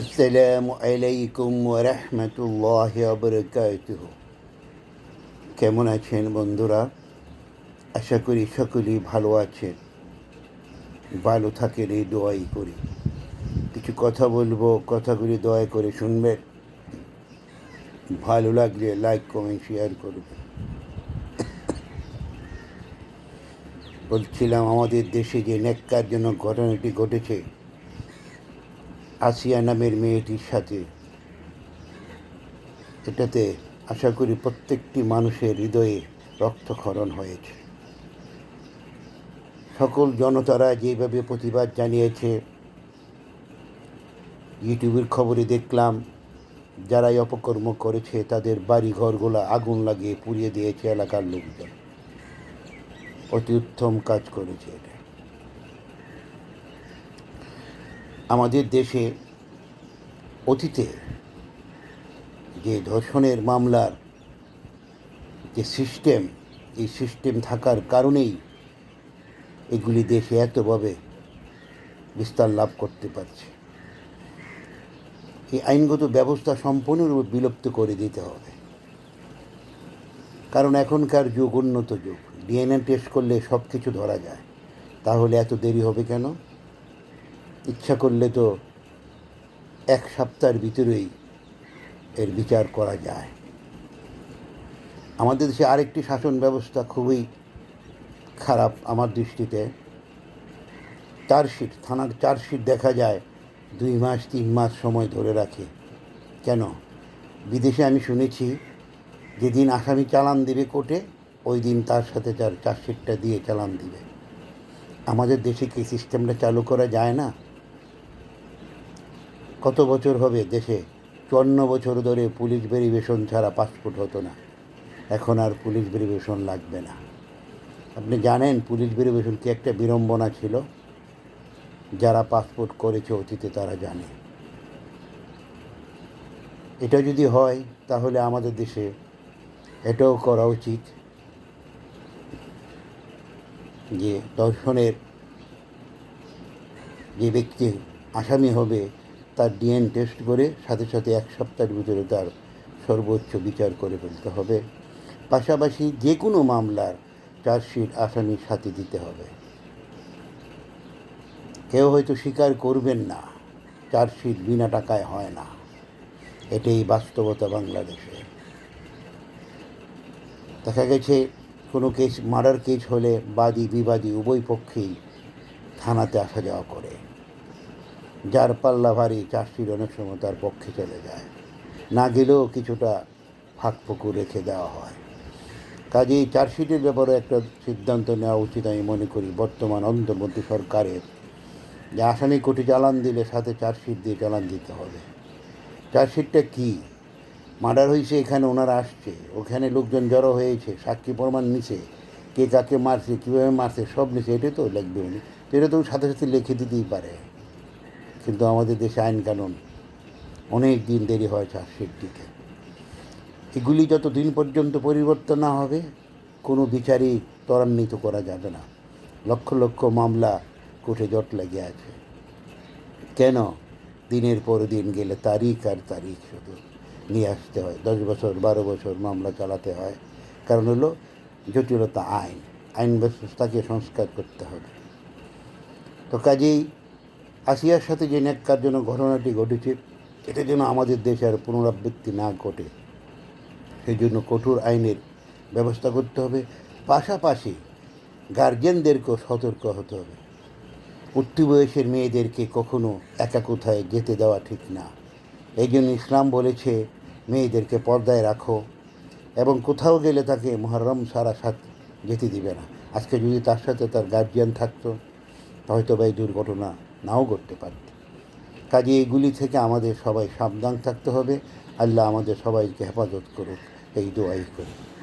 আসসালামু আলাইকুম রহমতুল্লাহ বরকাতুহ কেমন আছেন বন্ধুরা? আশা করি সকলেই ভালো আছেন। ভালো থাকেন এই দোয়াই করি। কিছু কথা বলব, কথাগুলি দয়া করে শুনবেন। ভালো লাগলে লাইক কমেন্ট শেয়ার করবেন। বলছিলাম, আমাদের দেশে যে ন্যাক্কারজনক ঘটনাটি ঘটেছে আসিয়া নামের মেয়েটির সাথে। এটাতে আশা করি প্রত্যেকটি মানুষের হৃদয়ে রক্তক্ষরণ হয়েছে। সকল জনতারা যেভাবে প্রতিবাদ জানিয়েছে, ইউটিউবের খবরে দেখলাম, যারাই অপকর্ম করেছে, তাদের বাড়ি ঘরগুলো আগুন লাগিয়ে পুড়িয়ে দিয়েছে এলাকার লোকজন। অতি উত্তম কাজ করেছে এটা। আমাদের দেশে অতীতে যে ধর্ষণের মামলার যে সিস্টেম এই সিস্টেম থাকার কারণেই এগুলি দেশে এতভাবে বিস্তার লাভ করতে পারছে। এই আইনগত ব্যবস্থা সম্পূর্ণরূপে বিলুপ্ত করে দিতে হবে। কারণ এখনকার যুগ উন্নত যুগ। ডিএনএ টেস্ট করলে সব কিছু ধরা যায়। তাহলে এত দেরি হবে কেন? ইচ্ছা করলে তো এক সপ্তাহের ভিতরেই এর বিচার করা যায়। আমাদের দেশে আরেকটি শাসন ব্যবস্থা খুবই খারাপ আমার দৃষ্টিতে। চার্জশিট থানার চার্জশিট দেখা যায় দুই মাস, তিন মাস সময় ধরে রাখে। কেন? বিদেশে আমি শুনেছি, যেদিন আসামি চালান দেবে কোর্টে, ওই দিন তার সাথে তার চার্জশিটটা দিয়ে চালান দিবে। আমাদের দেশে কি সিস্টেমটা চালু করা যায় না? কত বছর হবে দেশে? চুয়ান্ন বছর ধরে পুলিশ ভেরিফিকেশন ছাড়া পাসপোর্ট হতো না। এখন আর পুলিশ ভেরিফিকেশন লাগবে না। আপনি জানেন পুলিশ ভেরিফিকেশন কি একটা বিড়ম্বনা ছিল? যারা পাসপোর্ট করেছে অতীতে তারা জানে। এটা যদি হয়, তাহলে আমাদের দেশে এটাও করা উচিত যে দর্শনের যে ব্যক্তি আসামি হবে তার ডিএন টেস্ট করে সাথে সাথে এক সপ্তাহের ভিতরে তার সর্বোচ্চ বিচার করে ফেলতে হবে। পাশাপাশি যে কোনো মামলার চার্জশিট আসামির সাথে দিতে হবে। কেউ হয়তো স্বীকার করবেন না, চার্জশিট বিনা টাকায় হয় না। এটাই বাস্তবতা বাংলাদেশে। দেখা গেছে, কোনো কেস, মার্ডার কেস হলে বাদী বিবাদী উভয় পক্ষেই থানাতে আসা যাওয়া করে। যার পাল্লা ভারী, চাষির অনেক সময় তার পক্ষে চলে যায়। না গেলেও কিছুটা ফাঁক পুকুর রেখে দেওয়া হয়। কাজেই চার্জশিটের ব্যাপারে একটা সিদ্ধান্ত নেওয়া উচিত আমি মনে করি বর্তমান অন্তর্বর্তী সরকারের যে আসামি কোটি চালান দিলে সাথে চার্জশিট দিয়ে চালান দিতে হবে। চার্জশিটটা কী? মার্ডার হয়েছে এখানে, ওনারা আসছে। ওখানে লোকজন জড়ো হয়েছে, সাক্ষী প্রমাণ নিছে। কে কাকে মারছে, কীভাবে মারছে, সব নিছে, এটাই তো লিখবে উনি। এটা তো সাথে সাথে লিখে দিতেই পারে। কিন্তু আমাদের দেশে আইন কানুন অনেক দিন দেরি হয় চার্জশিট দিতে। এগুলি যত দিন পর্যন্ত পরিবর্তন না হবে, কোনো বিচারই ত্বরান্বিত করা যাবে না। লক্ষ লক্ষ মামলা কোর্টে জট লেগে আছে। কেন? দিনের পর দিন গেলে তারিখ আর তারিখ শুধু নিয়ে আসতে হয়। দশ বছর, বারো বছর মামলা চালাতে হয়। কারণ হলো জটিলতা আইন। আইন ব্যবস্থাকে সংস্কার করতে হবে। তো কাজেই আসিয়ার সাথে যে ন্যাক্কারজনক ঘটনাটি ঘটেছে এটা যেন আমাদের দেশে আর পুনরাবৃত্তি না ঘটে। সেই জন্য কঠোর আইনের ব্যবস্থা করতে হবে। পাশাপাশি গার্জেনদেরকেও সতর্ক হতে হবে। উঠতি বয়সের মেয়েদেরকে কখনো একা কোথায় যেতে দেওয়া ঠিক না। এই জন্য ইসলাম বলেছে, মেয়েদেরকে পর্দায় রাখো এবং কোথাও গেলে তাকে মহরম সারা সাথ যেতে দিবে না। আজকে যদি তার সাথে তার গার্জিয়ান থাকতো হয়তো বা এই দুর্ঘটনা নাও করতে পারত কাজে এইগুলি থেকে আমাদের সবাই সাবধান থাকতে হবে। আল্লাহ আমাদের সবাইকে হেফাজত করুক, এই দোয়াই করি।